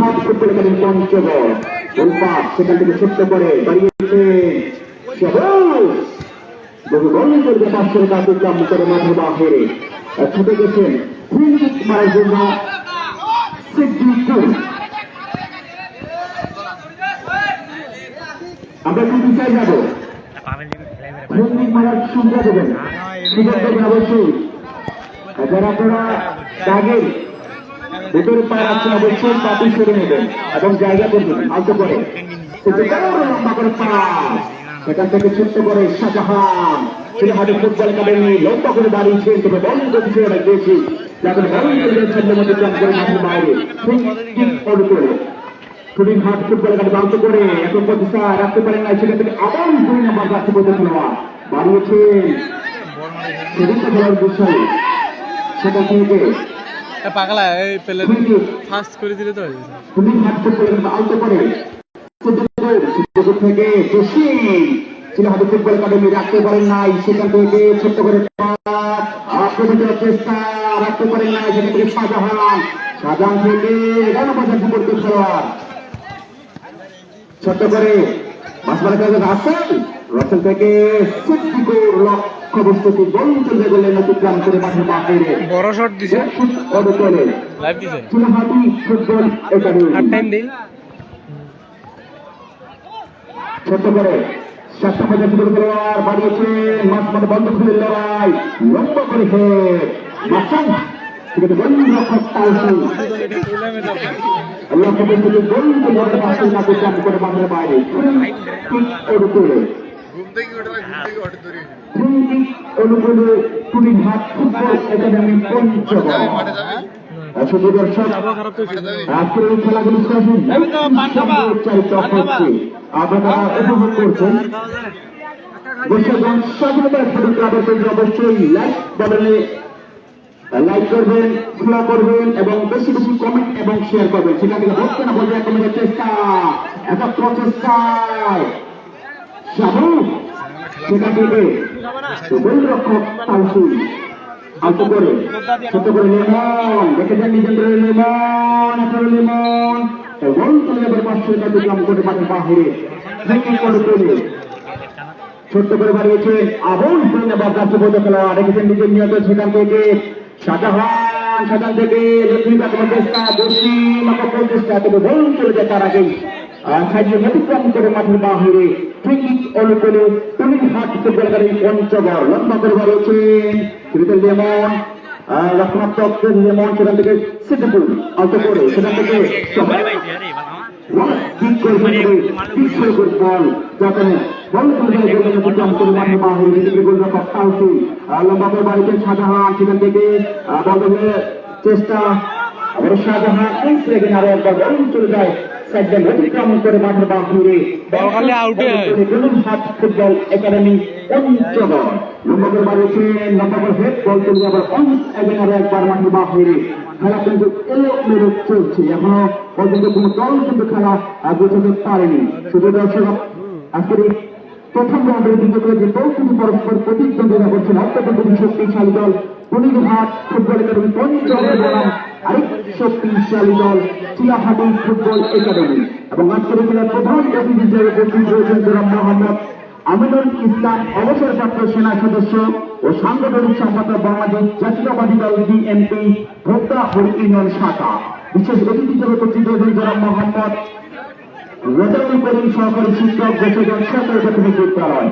হাত football academy Panchagarh. Golpark সেখান থেকে ছোট্ট করে সবুজ। বহু বল করবে পাঁচশো কাছে চাপ করে মাঠে বাহিরে। ছুটে গেছেন ফিনিশ মারার জন্য আমরা একটু পিছিয়ে যাব। মারার সুবিধা দেবেন। অবশ্যই। যারা আপনারা ভেতরে পা রাখছেন অবশ্যই পাপি সরে নেবেন এবং জায়গা করবেন আলতো করে লম্বা করে পা? সেখান থেকে ছোট্ট করে শাহজাহান। তিনি হাতে ফুটবল একাডেমি লম্বা করে দাঁড়িয়েছেন তবে বল গতিতে অনেক বেশি। যাদের বল করে ছেলের মধ্যে চাপ করে মাঠের বাইরে। অন করে ছুটির হাট ফুটবল একাডেমি আলতো করে এত প্রতিষ্ঠা রাখতে পারেন না সেখান থেকে আবার দুই নম্বর রাখতে বলতে খেলোয়াড় বাড়িয়েছেন। সেদিনটা খেলার বিষয়। সেটা থেকে পাগলা এই পেলে ফাস্ট করে দিলে তো থেকে ফুটবল একাডেমি রাখতে পারেন নাই সেখান থেকে ছোট্ট করে চেষ্টা রাখতে পারেন নাই সেখান থেকে শাহজাহান। শাহজাহান থেকে এগারো খেলোয়াড়। ছোট্ট করে মাসমার কাছে রাসেল রাসেল থেকে সিদ্দিকুর বস্তুটি গোল চলে গেলেন অতিক্রম করে মাঠের বাহিরে বড় শট দিছে। অবতলে লাইভ দিছে। Chunahati football academy. আর টাইম দেই ছোট্ট করে চেষ্টা করে শুরু খেলোয়াড় বাড়িয়েছে মাছ মাঠে বন্ধ করে লড়াই। লম্বা করে হেড মাসান ঠিক আছে বন্ধ রক্ষক তালসি আল্লাহ কবর থেকে বন্ধ করে পাশে নাকে করে বাইরে। ঠিক অনুকূলে ঠিক অনুকূলে কুড়ি ভাগ ফুটবল একাডেমি পঞ্চগড় শুধু দর্শক আজকের এই খেলাগুলি হচ্ছে আপনারা উপভোগ করছেন। বৈশাখগঞ্জ স্বাধীনতা ফুটবল ক্লাবের অবশ্যই লাইক বদলে লাইক করবেন ফলো করবেন এবং বেশি বেশি কমেন্ট এবং শেয়ার করবেন। সেটা থেকে বলতে না বলতে কমেন্টের চেষ্টা একটা প্রচেষ্টায়। ছোট্ট করে বাড়িয়েছে আবুল ধন্যবাদ রাষ্ট্রপতি খেলোয়াড়। রেখেছেন নিজের নিয়ত সেখান থেকে। শাহজাহান, সেখান থেকে লক্ষ্মী চেষ্টা দোষী মাকাপুর চেষ্টা তবে বল চলে যায় তার আগেই। অতিক্রম করে মাঠের বাহিরে। ঠিক অনুকূলে তুমি হাত ফুটবল করে পঞ্চগড় লম্বা করে বাড়িয়েছেন ক্রিকেট লেমন রক্ষণাত্মক লেমন সেখান থেকে সিদ্ধপুর, আলতো করে, সেখান চেষ্টা চলে যায়। সাইডেন অতিক্রম করে মাঠের বাহিরে বল আউটে। হাত ফুটবল একাডেমি পঞ্চগড়। লম্বা করে হেড বল চলে যাবার অনেক একদিন আরও একবার মাঠের বাহিরে। খেলা কিন্তু এলো মেরো চলছে। এখনও পর্যন্ত কোনো দল কিন্তু খেলা গোছাতে পারেনি। শুধু দর্শক আজকের প্রথম রাউন্ডের যে দল কিন্তু পরস্পর প্রতিদ্বন্দ্বিতা করছেন অত্যন্ত শক্তিশালী দল পুলিরহাট ফুটবল একাডেমি পঞ্চগড় বনাম আরেক শক্তিশালী দল চিলাহাটি ফুটবল একাডেমি এবং আজকের খেলার প্রধান অতিথি হিসেবে উপস্থিত রয়েছেন জনাব মোহাম্মদ আমিনুল ইসলাম অবসরপ্রাপ্ত সেনা সদস্য ও সাংগঠনিক সম্পাদক বাংলাদেশ জাতীয়বাদী দল বিএনপি ভোক্তা হরি ইউনিয়ন শাখা বিশেষ অতিথি হিসেবে উপস্থিত রয়েছেন জনাব মোহাম্মদ রোজাউল করিম সহকারী শিক্ষক গোসগঞ্জ সরকারি প্রাথমিক বিদ্যালয়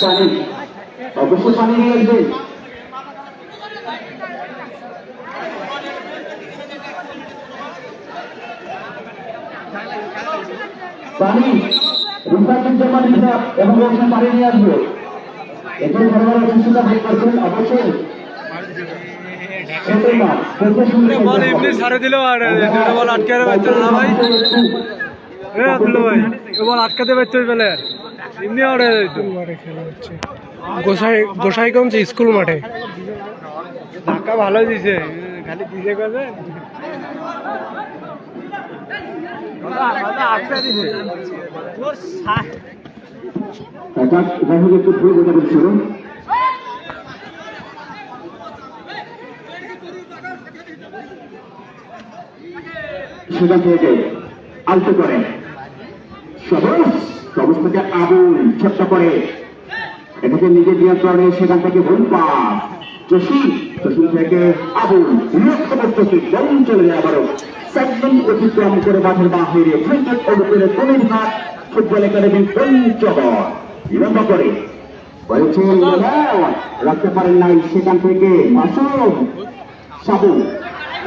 পানি অবশ্যই পানি নিয়ে আসবেন পানি রিসার্চের জমা হিসাব এবং ব্যবসা পানি নিয়ে আসবে এখানে খেলোয়াড়ের শিশুরা ভোগ অবশ্যই বল এমনি ছাড়ে দিল আর দুটো বল আটকে পারছে না ভাই। আব্দুল ভাই বল আটকাতে পারছে পেলে। এমনি মাঠে গোসাই গোসাইগঞ্জ স্কুল মাঠে? ধাক্কা ভালো দিছে, খালি দিছে আটকা দিছে যাই থেকে আলতো করেন সবুজ সবুজ থেকে আগুন ছোট্ট করে। এটাকে নিজের নিয়ন্ত্রণে সেখান থেকে ভুল পাস চষি চষি থেকে আগুন লক্ষ্য চষি বরং চলে যায় আবারও। সেগমেন্ট অতিক্রম করে মাঠের বাহিরে ক্রিকেট অনুকূলে কোনের হাট ফুটবল একাডেমি পঞ্চগড়। বিলম্ব করে। রাখতে পারেন নাই সেখান থেকে মাসুম, সাবু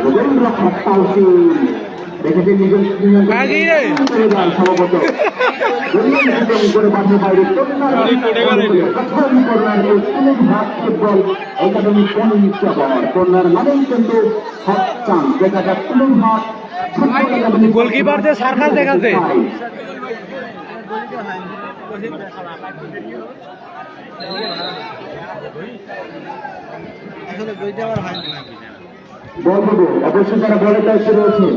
রবীন্দ্র হত্যাউসি দেখেছেন নিজের করে বাইরে মানেই কিন্তু গোলকিপারদের সার্কাস দেখাচ্ছে। বল অবশ্যই যারা বলে দায়িত্ব রয়েছে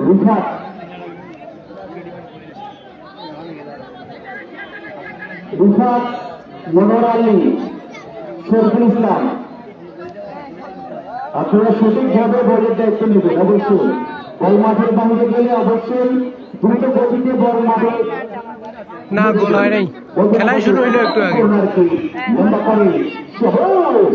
রুফাত রুফাত মনোয়ার আলী শরফুল ইসলাম আপনারা সঠিকভাবে বলের দায়িত্ব নেবেন অবশ্যই বল মাঠের বাইরে গেলে অবশ্যই দ্রুত গতিতে বল মাঠে না গোল হয় নাই খেলাই শুরু হইল একটু আগে লম্বা করে সহজ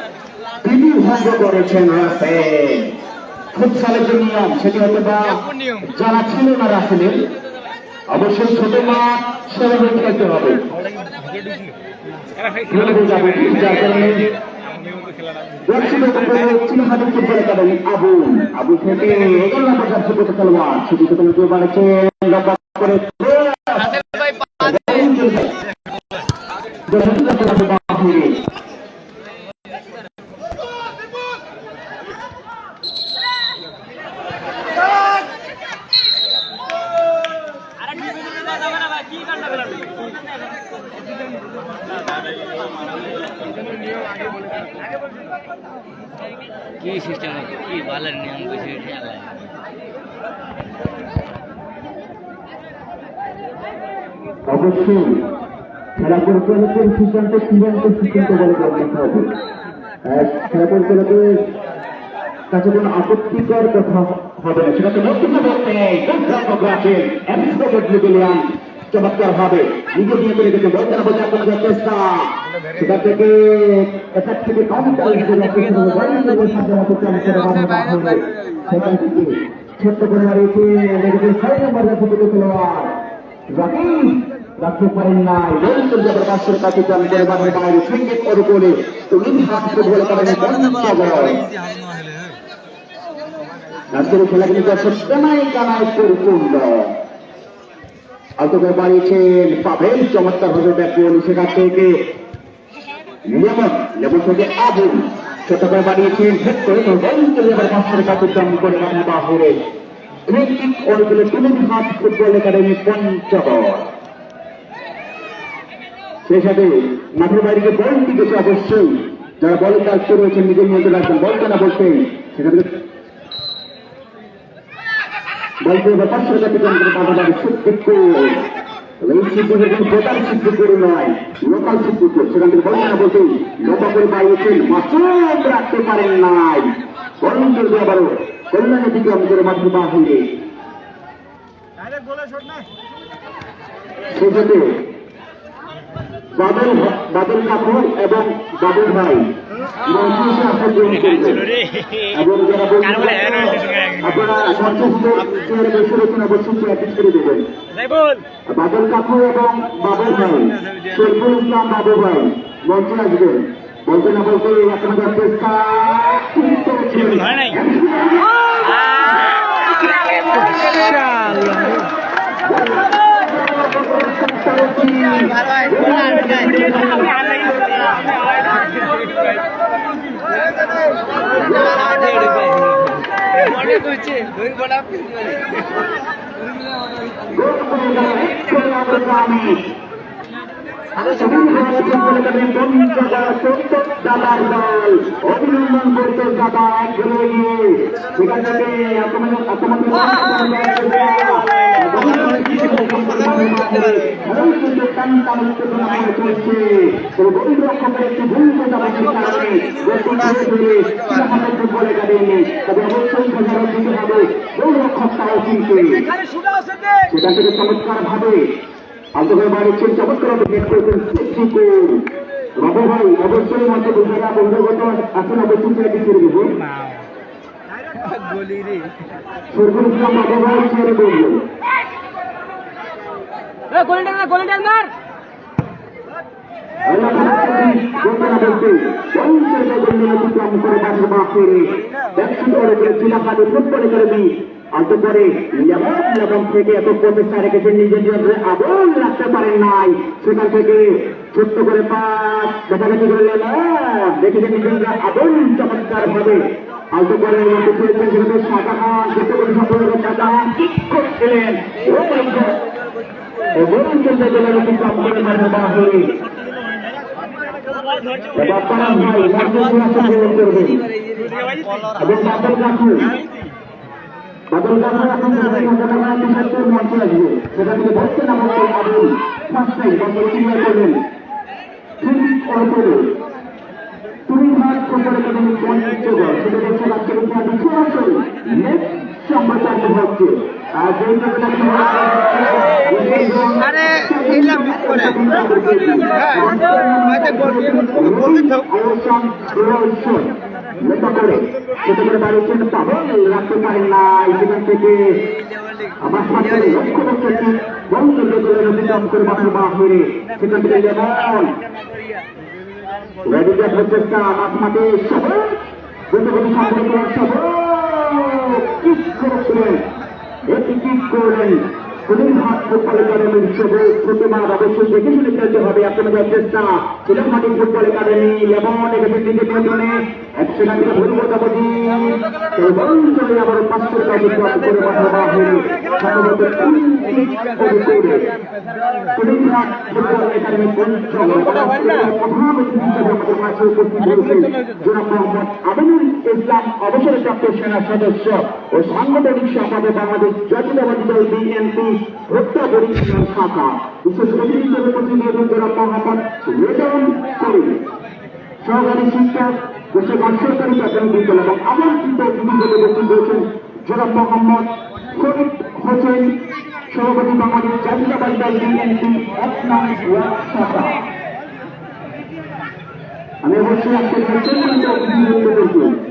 তিনি ভঙ্গ করেছেন রাসেল ফুটসালের যে নিয়ম সেটি হয়তো বা যারা ছিল না রাসেলের অবশ্যই ছোট মাঠ সেভাবে খেলতে হবে। আবু। থেকে খেলোয়াড় সেটি করে বাহিরে কি সিস্টেম কি বালের নিয়ম কিছু খেয়াল নাই। অবশ্যই খেলা পরিচালকের সিদ্ধান্ত চূড়ান্ত সিদ্ধান্ত বলে গণ্য হবে খেলা পরিচালকের কাছে কোনো আপত্তিকর কথা হবে না সেটা তো বক্তব্য বলতে রাখেন এক্সপোর্ট চমৎকার হবে নিজে দিয়ে করে বলতে বলতে আপনাদের চেষ্টা সেটা থেকে এখান থেকে থেকে ছোট্ট করে লেগেছে ছয় নম্বর খেলোয়াড় রাখতে পারেন নাই। যাবার পাশের কাছে চান করে বাংলা বাইরে ক্রিকেট করে। করে তুমি হাত ফুটবল কারণে আজকের খেলা কিন্তু দর্শক কানায় কানায় পরিপূর্ণ। করে বাড়িয়েছেন পাবেন চমৎকার ব্যাট বল সেখান থেকে। লেমন লেমন থেকে আগুন ছোট করে বাড়িয়েছেন হেড করে যাবার পাশের কাছে চান করে বাংলা বাহুরে। ক্রিকেট অনুকূলে তুমি হাত ফুটবল একাডেমি পঞ্চগড়। সেই সাথে মাঠের বাইরে বল টিকেছে অবশ্যই যারা বলের দায়িত্ব রয়েছেন নিজের মধ্যে রাখবেন। বলতে। না বলতেই সেখান থেকে বলতে পাঁচশো টাকা বাধা সিদ্দিক এই কোনো করে নয় লোকাল সেখান থেকে বলতে না বলতেই লম্বা করে বাড়িয়েছেন মাসুম রাখতে পারেন নাই। বরং চলবে আবারও কল্যাণের দিকে আমি করে মাঠের বাহিরে। সেক্ষেত্রে বাদল বাদল কাপুর এবং বাদল ভাই। মঞ্চে আসন গ্রহণ করবেন। এবং যারা বলছেন আপনারা মঞ্চস্থ চেয়ারে বসে রয়েছেন প্র্যাকটিস করে দেবেন। বাদল কাপুর এবং বাবুল ভাই শরীফুল ইসলাম বাবু ভাই মঞ্চে আসবেন। বলতে না বলতে আপনাদের চেষ্টা হয় নাই। অভিনন্দন করতে দাদা এক গেলে গিয়ে সেখান থেকে চমৎকার ভাবে আলতোভাবে বাড়িচ্ছেন চমৎকার বেট করেছেন সিকুর বাবু ভাই অবশ্যই মতো বুঝারা বন্ধুগত এখন অবশ্যই চেয়ারটি ছেড়ে দেবো সরকার ইসলাম বাবু ভাই ছেড়ে দেবো থেকে এত প্রচেষ্টা রেখেছেন নিজের জন্য আবল রাখতে পারেন নাই সেখান থেকে ছোট্ট করে দেখা দেখি করে দেখেছেন নিজের আবল চমৎকার ভাবে আলতো করে শাহজাহান যেতে করে সফল শাহজাহান ঠিক করছিলেন এবং চলতে গেলে কিন্তু আপনাদের মাঝে সেটা থেকে ধরছে না বলতে আবুল ফার্স্ট ক্লিয়ার করলেন তুমি করে তুমি ভাগ করে তুমি পঞ্চাশ সেটা হচ্ছে আজকের ইতিহাসে সরাসরি নেক্সট সম্প্রচারিত হচ্ছে আর এগুলা মিস করে। হ্যাঁ হয়তো করে সেটা করে রাখতে পারেন না সেখান থেকে আমার সাথে বন্ধ করে সেখান থেকে যেমন রেডিজা প্রচেষ্টা কিক করেছিলেন এটি কিক করলেন হাত ফুটবল একাডেমির সবাই প্রতিমা অবশ্যই দেখে শুনে খেলতে হবে। আপনাদের চেষ্টা ছিলেন মাটি ফুটবল একাডেমি লেমন এখানে নিজের নিয়ন্ত্রণে এক সেখান থেকে ভুল বোঝাবুঝি এবং চলে আবার পাঁচশো টাকা অতিক্রম করে পাঠানো হয়ে সম্ভবত অবসরপ্রাপ্ত সেনা সদস্য ও সাংগঠনিক সম্পাদক বাংলাদেশ জাতীয়তাবাদী দল বিএনপি হত্যা পরিচালন শাখা। বিশেষ অতিথি হিসেবে মোহাম্মদ সহকারী শিক্ষক দেশের বেসরকারি প্রাথমিক দিতেন এবং কিন্তু তিনি হিসেবে উপস্থিত হয়েছেন জনাব মোহাম্মদ শরীফ হোসেন, সভাপতি বাংলাদেশ জাতীয়তাবাদী দল বিএনপি আমি অবশ্যই আজকে অতিথিবৃন্দ করছি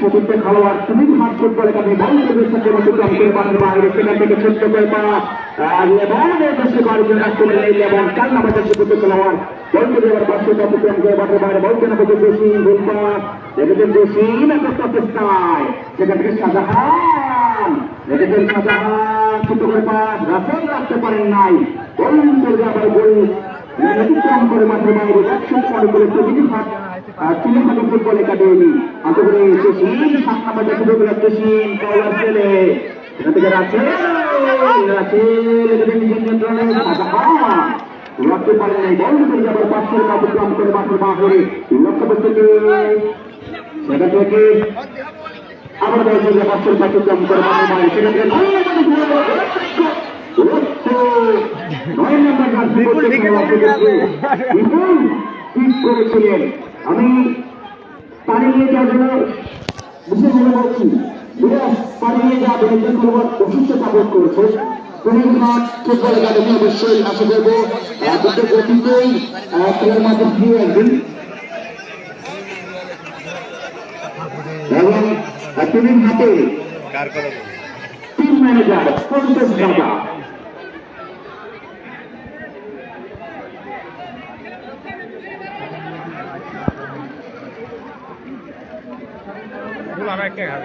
চতুর্থ খেলোয়াড় তুমি হাত ফুটবল একাডেমি অতিক্রম করে মাঠের বাইরে সেখান থেকে করে পা আর লেবনের দেশে কয়েকজন রাখছিলেন এই অতিক্রম করে বাইরে সেখান থেকে ছোট করে রাখতে পারেন নাই। করে বাইরে, একশো করে প্রতিটি হাত চিলিহাটি ফুটবল একাডেমি আশা করি সুশীল সাত নাম্বার জাতীয় সুযোগ রাখছে সিন কলার ছেলে। এখান থেকে রাখেল রাখেল এখানে নিজের নিয়ন্ত্রণে রাখতে পারেন নাই, বল করে যাবার টাকা অতিক্রম করে মাঠের বাহিরে। লক্ষ্য করতে সেখান থেকে আবার বল করে টাকা অতিক্রম করে মাঠের বাইরে সেখান থেকে নয় নম্বর বিপুল করেছিলেন। আমি পানি নিয়ে যাওয়ার জন্য বিশেষভাবে বলছি বিরাট পানি নিয়ে যাওয়া বেনিজন করবার অসুস্থতা বোধ করেছে। ফুটবল একাডেমি অবশ্যই আশা করব দুটো গতিতেই খেলার মাঠে ফিরে একদিন এবং টিম ম্যানেজার পঞ্চাশ একটু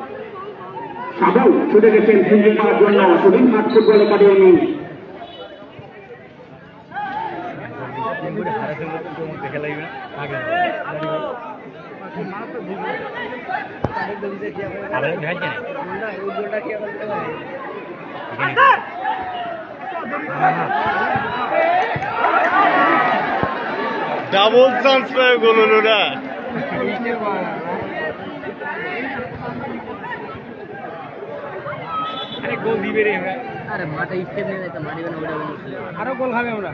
সাবল ছুটে গেছেন ফিজিক করার জন্য তুরিন সাত ফুটবল একাডেমি। ডাবল চান্স পেয়ে গেল আরে মাঠে স্টেপ নিয়ে যাইতে মারিবে না ওটা আরও গোল খাবে আমরা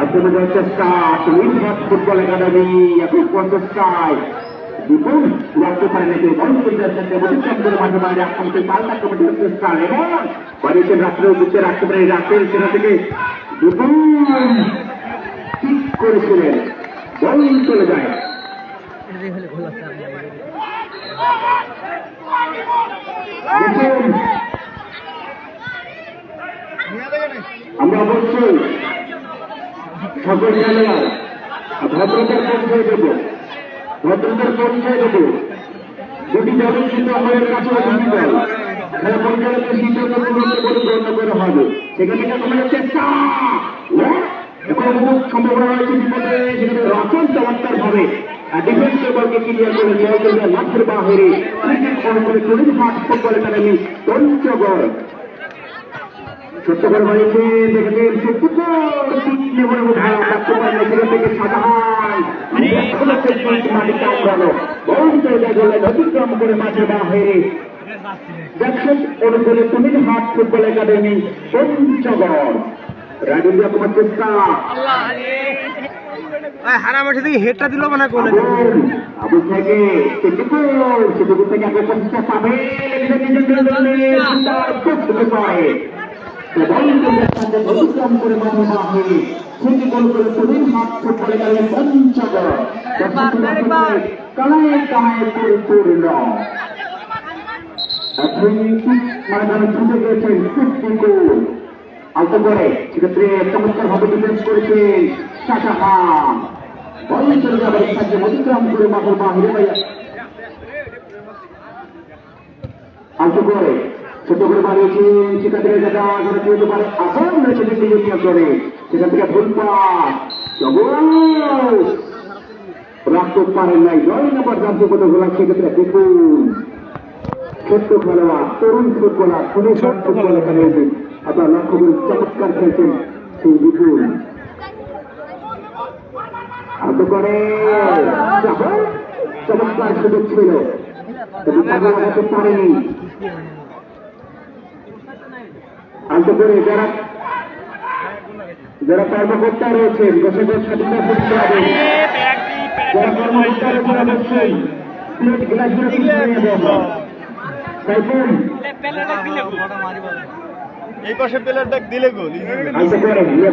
আক্রমণের চেষ্টা তুরিন সাত ফুটবল একাডেমি এখন প্রচেষ্টায় বিপুল রাখতে পারেন একে বল করতে চেষ্টা অতিক্রম করে মাঠে বাইরে আক্রমণকে পাল্টা কমিটির চেষ্টা এবং বাড়িতে রাত্রেও দিচ্ছে রাখতে পারে রাতের থেকে বিপুল ঠিক করেছিলেন। বল চলে যায়। আমরা অবশ্যই সকল খেলোয়াড় ভদ্রতার পরিচয় দেব। ভদ্রতার পরিচয় দেব। দুটি দলের আমাদের কাছে এখন খুব সম্ভাবনা রয়েছে, বিপদে সেখানে রচন চমৎকার ভাবে ডিফেন্সের বলকে ক্লিয়ার করে জয় করবে মাঠের বাহিরে ক্রিকেট ফোন করে চল্লিশ মাঠ ফুটবল একাডেমি পঞ্চগড়। করে বাড়িতে দেখেছেন বল গেলেন অতিক্রম করে মাঠে বাহিরে। দেখছেন অনুকূলে তুমি হাট ফুটবল একাডেমি পঞ্চগড়। রাজেন্দ্র কুমার চেষ্টা হারা মাঠে থেকে হেডটা দিল মানে থেকে থেকে আগে পাবে। করে করে ফুটবল পঞ্চগড়। কালায় কালায় পরিপূর্ণ। ময়দানে ছুটে গিয়েছেন সিদ্দিকুর। আলতো করে, সেক্ষেত্রে চমৎকার ভাবে ডিফেন্স করেছেন চাচা খান। বল চলে যাবে সাহায্যে অতিক্রম করে মাঠের বাহিরে পাইয়া আলতো করে, ছোট করে বাড়িয়েছেন সেখান থেকে যেটা যেটা কি হতে পারে আসন রয়েছে জড়িয়ে করে সেখান থেকে ভুল পাস রাখতে পারেন নাই, জয় নাম্বার গোলা সেক্ষেত্রে ছোট্ট খেলোয়াড়, তরুণ ফুটবলার ছোট ফুটবল এসে আপনার লক্ষ্য করে চমৎকার খেলছেন সেই বিপুল। করে চমৎকার সুযোগ ছিল। পারেনি। আলতো করে যারা যারা কর্মকর্তা রয়েছেন যাব সাইফুল এই পাশে প্লেয়ার দেখ দিলে গোল আলতো করে নিয়ে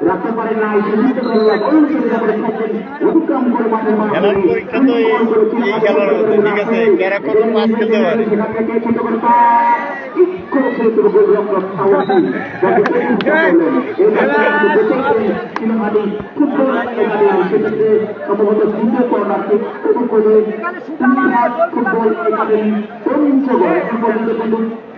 যান এবং থেকে এদের নিজের নিয়ন্ত্রণে সেন্টার করে সুযোগ দিলেন সেটা রাফেল চমৎকার ভাবে করেছেন গোলরক্ষক সেখানে আক্রমণ রাখতে পারেন না অতিক্রম করে মাঠের খেলার পরীক্ষা তো এই- খেলার মধ্যে, ঠিক আছে? কত পাস খেলতে পারে? ফুটবল একাডেমি, পর্যন্ত কিন্তু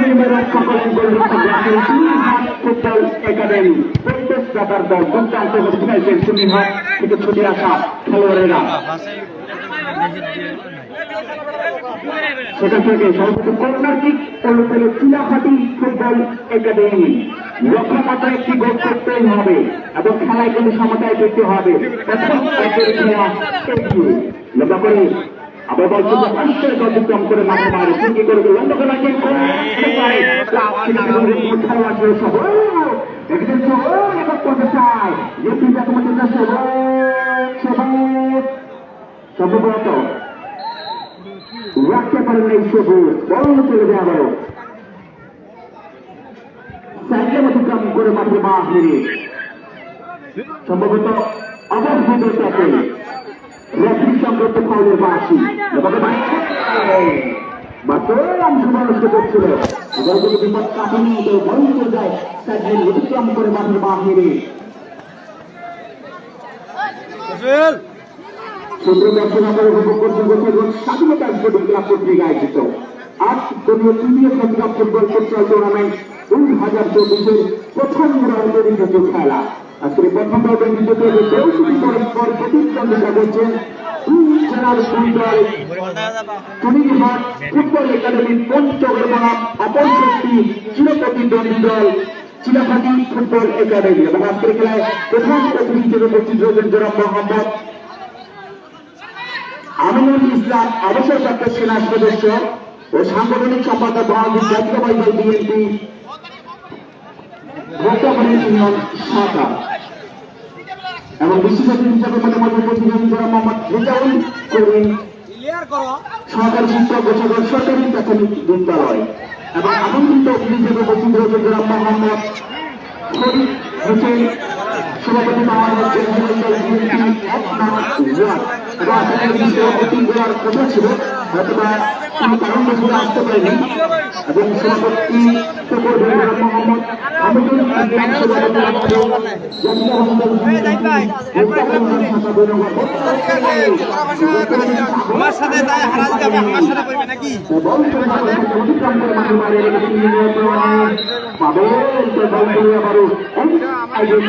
নির্মাণ রক্ষা করেন ফুটবল একাডেমি। পরিবেশ দাতার দল দুর্দান্ত করে খেলছেন সুনীলহাট থেকে ছুটে আসা খেলোয়াড়েরা। সেখান থেকে সর্বোচ্চ কর্নার কিক পড়ে পেল চুলাহাটি ফুটবল একাডেমি। লক্ষ্যমাত্রা একটি গোল করতেই হবে এবং খেলায় কিন্তু সমতায় পেতে হবে। লক্ষ্য করে সম্ভবত রাখতে পারেন এই সবুজ। বল চলে সাইকেল অতিক্রম করে সম্ভবত অবস্থিত রেফারি সংক্রান্ত ফাউলের বাসি মাত্র অংশ মানুষ করছিল এবার যদি বিপদ তো বল চলে যায় সাইকেল অতিক্রম করে মাঠে মা সুন্দর দর্শন আমরা উপভোগ করছি গোসাইগঞ্জ স্বাধীনতা স্পোর্টিং ক্লাব কর্তৃক আয়োজিত। আজ দলীয় তৃতীয় সন্ধ্যা ফুটবল ফুটবল টুর্নামেন্ট দুই হাজার চব্বিশের প্রথম রাউন্ডের খেলা। আজকের প্রথম রাউন্ডের দ্বিতীয় চৌষট্টি পরস্পর প্রতিদ্বন্দ্বিতা করছেন জেলার টুনিঘাট ফুটবল একাডেমির অপর শক্তি চিরপ্রতিদ্বন্দ্বী দল চিলাফাটি ফুটবল একাডেমি। এবং আজকের খেলায় অতিথি উপস্থিত রয়েছেন জনাব মোহাম্মদ আমিনুল ইসলাম সেনা সদস্য ও সাংগঠনিক সম্পাদক জাতীয়বাদী বিএনপি বর্তমানে ইউনিয়ন শাখা এবং বিশেষ হিসেবে মনে মধ্যে জনাব মোহাম্মদ রেজাউল করিম সহকারী শিক্ষক গোসাগর সরকারি প্রাথমিক বিদ্যালয়। এবং আমন্ত্রিত হিসেবে উপস্থিত হয়েছেন জনাব মোহাম্মদ শরীফ হোসেন, সভাপতি ওয়ার্ড এবং আসলে কথা ছিল, হয়তোবা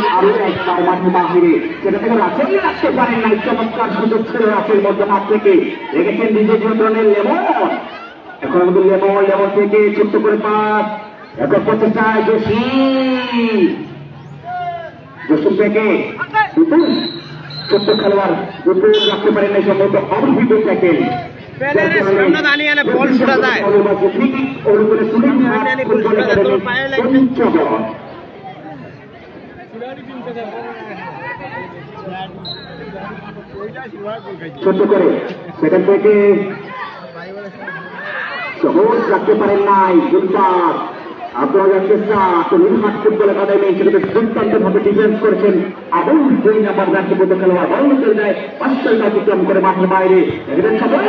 আরও একবার মাঠে বাহিরে সেটা থেকে রাখেন রাখতে পারেন না চমৎকার সুযোগ থেকে রেখেছেন নিজের নিয়ন্ত্রণের লেমন এখন আমাদের লেমন লেমন থেকে ছোট্ট করে পাস একক প্রচেষ্টায় জসি জসুম থেকে বিপুল ছোট্ট খেলোয়াড় বিপুল রাখতে পারেন না সম্ভবত অবহিত ট্যাকেল বল ছুটা যায়। ছোট করে সেখান থেকে সহজ রাখতে পারেন নাই দুর্বার আপনারা চেষ্টা তরুণ হাট ফুটবল একাডেমি সেটাকে দুর্দান্ত ভাবে ডিফেন্স করেছেন আবুল দুই নাম্বার রাষ্ট্রপতি খেলোয়াড় বল চলে যায় অতিক্রম করে মাঠের বাইরে। এখানে সবাই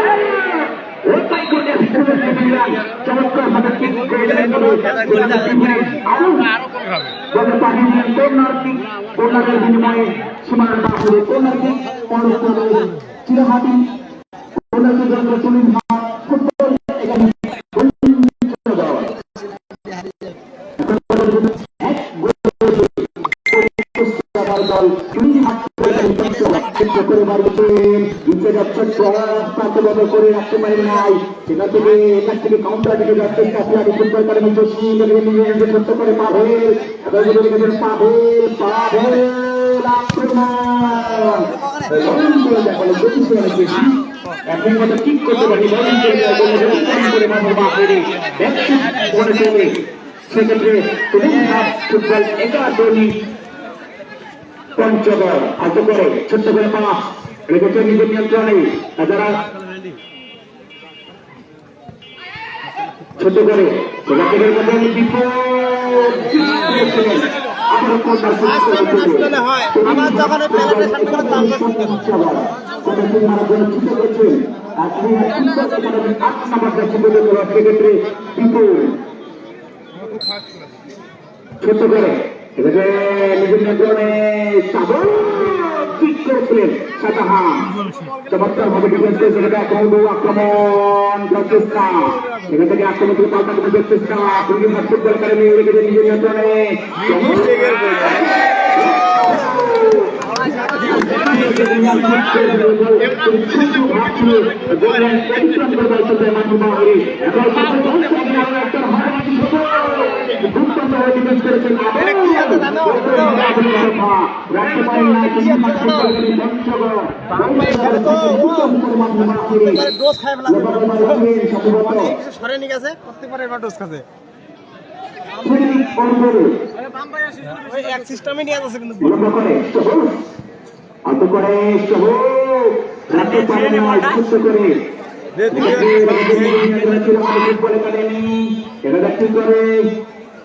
চমৎকার ভাবে কিক করে বলে কর্নারের বিনিময়ে বাহুরে চিরহাটি। প্রান্তভাবে করে রাখতে পারে নাই। সেটা থেকে এখান থেকে কাউন্টার দিকে যাচ্ছে জসিম নিজে ছোট্ট করে ঠিক করতে পারি পঞ্চগড় আজ করে ছোট্ট করে রেখেছে নিজের নিয়ন্ত্রণে। যারা ছোট করে কন্যা আসলে হয়। আমার যখন। ছোট করে এটাকে নিজের নিয়ন্ত্রণে ঠিক করেছিলেন সাতাহান চমৎকার ভাবে ডিফেন্স করেছে এটা কৌদ আক্রমণ প্রচেষ্টা ডোজ খাই ফেলা সরে নিয়ে গেছে প্রত্যেকবার এবার ডোজ খাচ্ছে এক সিস্টেমে নিয়ে যাচ্ছে কিন্তু বিলম্ব করে করে রাখতে পারে না সুস্থ করে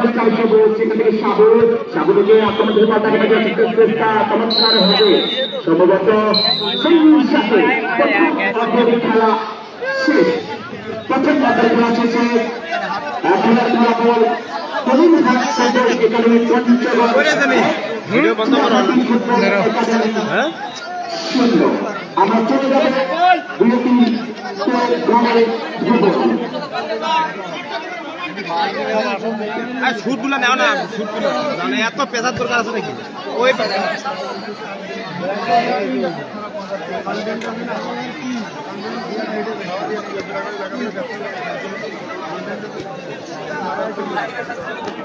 সবুজ সেখান থেকে সাবুজ সাবুজকে আক্রমণ থেকে পাল্টা কেটে চেষ্টা চমৎকার হবে। সম্ভবত সেই সাথে খেলা শেষ। প্রথম অর্ধের খেলা শেষে খেলার ফলাফল কলিম হাট সেন্টার একাডেমি পঞ্চগড় ভিডিও বন্ধ করো। হ্যাঁ? শূন্য। আমরা চলে যাব বিরতি গ্রামের শুট নেও না শুটগুলো মানে এত পেশার দরকার আছে নাকি? ওই